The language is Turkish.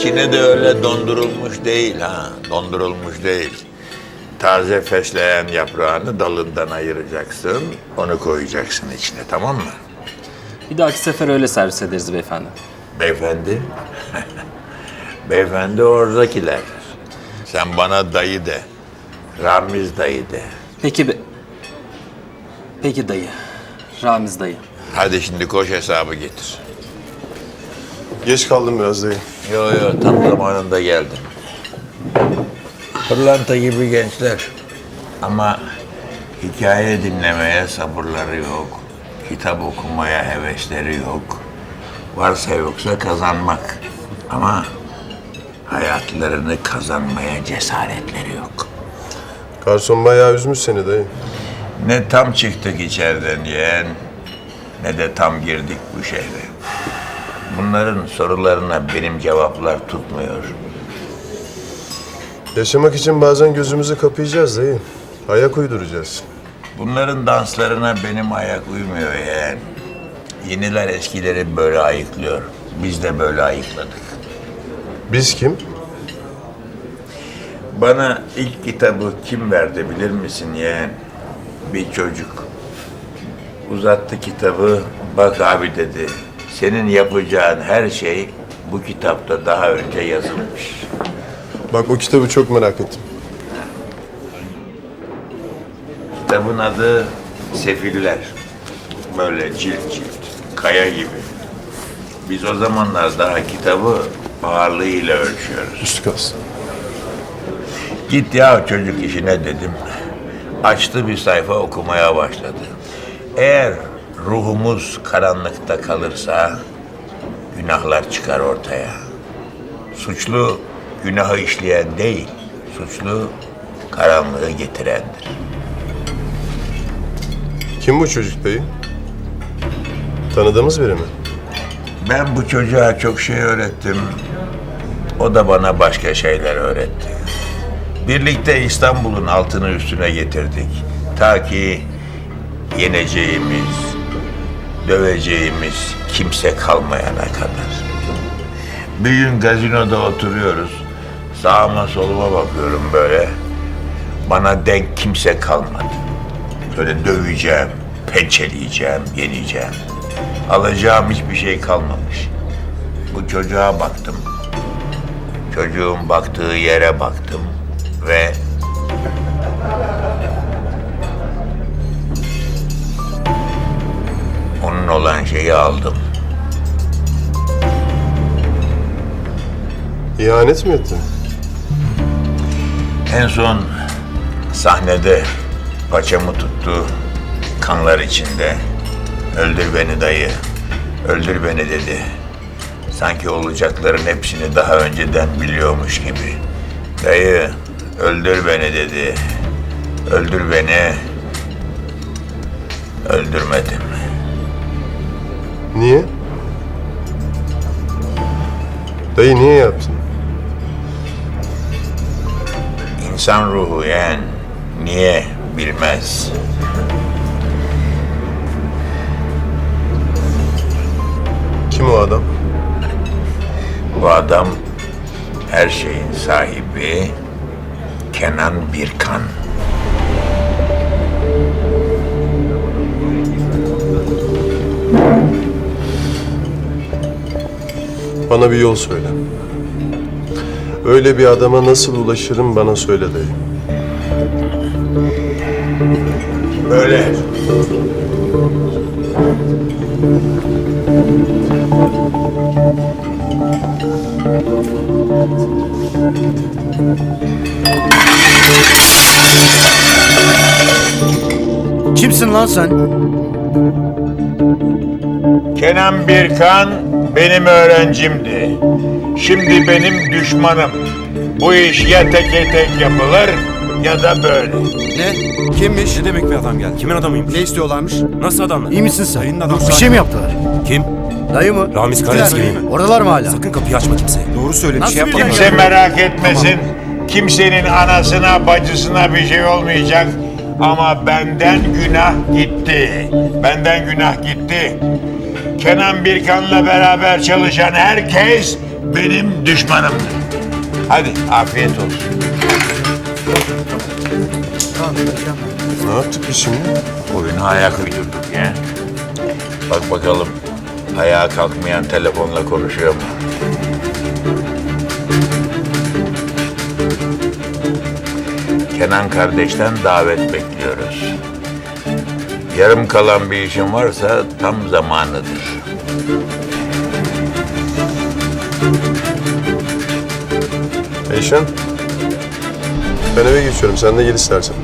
İçine de öyle dondurulmuş değil ha. Dondurulmuş değil. Taze fesleğen yaprağını dalından ayıracaksın. Onu koyacaksın içine tamam mı? Bir dahaki sefer öyle servis ederiz beyefendi. Beyefendi. Beyefendi oradakiler. Sen bana dayı de. Ramiz dayı de. Peki be... Peki dayı. Ramiz dayı. Hadi şimdi koş hesabı getir. Geç kaldım biraz dayı. Yo yo tam zamanında geldin. Pırlanta gibi gençler. Ama hikaye dinlemeye sabırları yok. Kitap okumaya hevesleri yok. Varsa yoksa kazanmak. Ama hayatlarını kazanmaya cesaretleri yok. Garson bayağı üzmüş seni dayı. Ne tam çıktık içeriden yeğen, ne de tam girdik bu şehre. Bunların sorularına benim cevaplar tutmuyor. Yaşamak için bazen gözümüzü kapayacağız dayı. Ayak uyduracağız. Bunların danslarına benim ayak uymuyor yeğen. Yeniler eskileri böyle ayıklıyor. Biz de böyle ayıkladık. Biz kim? Bana ilk kitabı kim verdi bilir misin yeğen? Bir çocuk. Uzattı kitabı, bak abi dedi. Senin yapacağın her şey bu kitapta daha önce yazılmış. Bak o kitabı çok merak ettim. Kitabın adı Sefiller. Böyle cilt cilt, kaya gibi. Biz o zamanlar daha kitabı ağırlığıyla ölçüyoruz. Üstü kalsın. Git ya çocuk işine dedim. Açtı bir sayfa okumaya başladı. Eğer ruhumuz karanlıkta kalırsa günahlar çıkar ortaya. Suçlu günahı işleyen değil, suçlu karanlığı getirendir. Kim bu çocuk dayı? Tanıdığımız biri mi? Ben bu çocuğa çok şey öğrettim. O da bana başka şeyler öğretti. Birlikte İstanbul'un altını üstüne getirdik. Ta ki yeneceğimiz, döveceğimiz kimse kalmayana kadar. Bir gün gazinoda oturuyoruz. Sağıma soluma bakıyorum böyle. Bana denk kimse kalmadı. Böyle döveceğim, pençeleyeceğim, yeneceğim. Alacağım hiçbir şey kalmamış. Bu çocuğa baktım. Çocuğun baktığı yere baktım ve olan şeyi aldım. İhanet mi ettin? En son sahnede paçamı tuttu, kanlar içinde. Öldür beni dayı, öldür beni dedi. Sanki olacakların hepsini daha önceden biliyormuş gibi. Dayı, öldür beni dedi. Öldür beni. Öldürmedim. Niye? Dayı niye yaptın? İnsan ruhu yeğen niye bilmez. Kim o adam? Bu adam her şeyin sahibi Kenan Birkan. Bana bir yol söyle. Öyle bir adama nasıl ulaşırım bana söyle dayı. Böyle. Kimsin lan sen? Kenan Birkan benim öğrencimdi. Şimdi benim düşmanım. Bu iş ya teke tek yapılır ya da böyle. Ne? Kimmiş? Ne demek bir adam geldi? Kimin adamıymış? Ne istiyorlarmış? Nasıl adamlar? İyi misin sen? Dayının adamı. Bir şey mi yaptılar? Kim? Dayı mı? Ramiz Karaeski mi? Oradalar mı hala? Sakın kapıyı açma kimseye. Doğru söyle bir Nasıl şey yapma. bir Kimse merak etmesin. Kimsenin anasına bacısına bir şey olmayacak. Ama benden günah gitti. Benden günah gitti. Kenan Birkan'la beraber çalışan herkes benim düşmanımdır. Hadi afiyet olsun. Ne yaptık biz şimdi? Oyunu ayak uydurduk ya. Bak bakalım ayağa kalkmayan telefonla konuşuyor mu? Kenan kardeşten davet bekliyoruz. Yarım kalan bir işin varsa tam zamanıdır. Eyşan. Ben eve geçiyorum. Sen de gel istersen.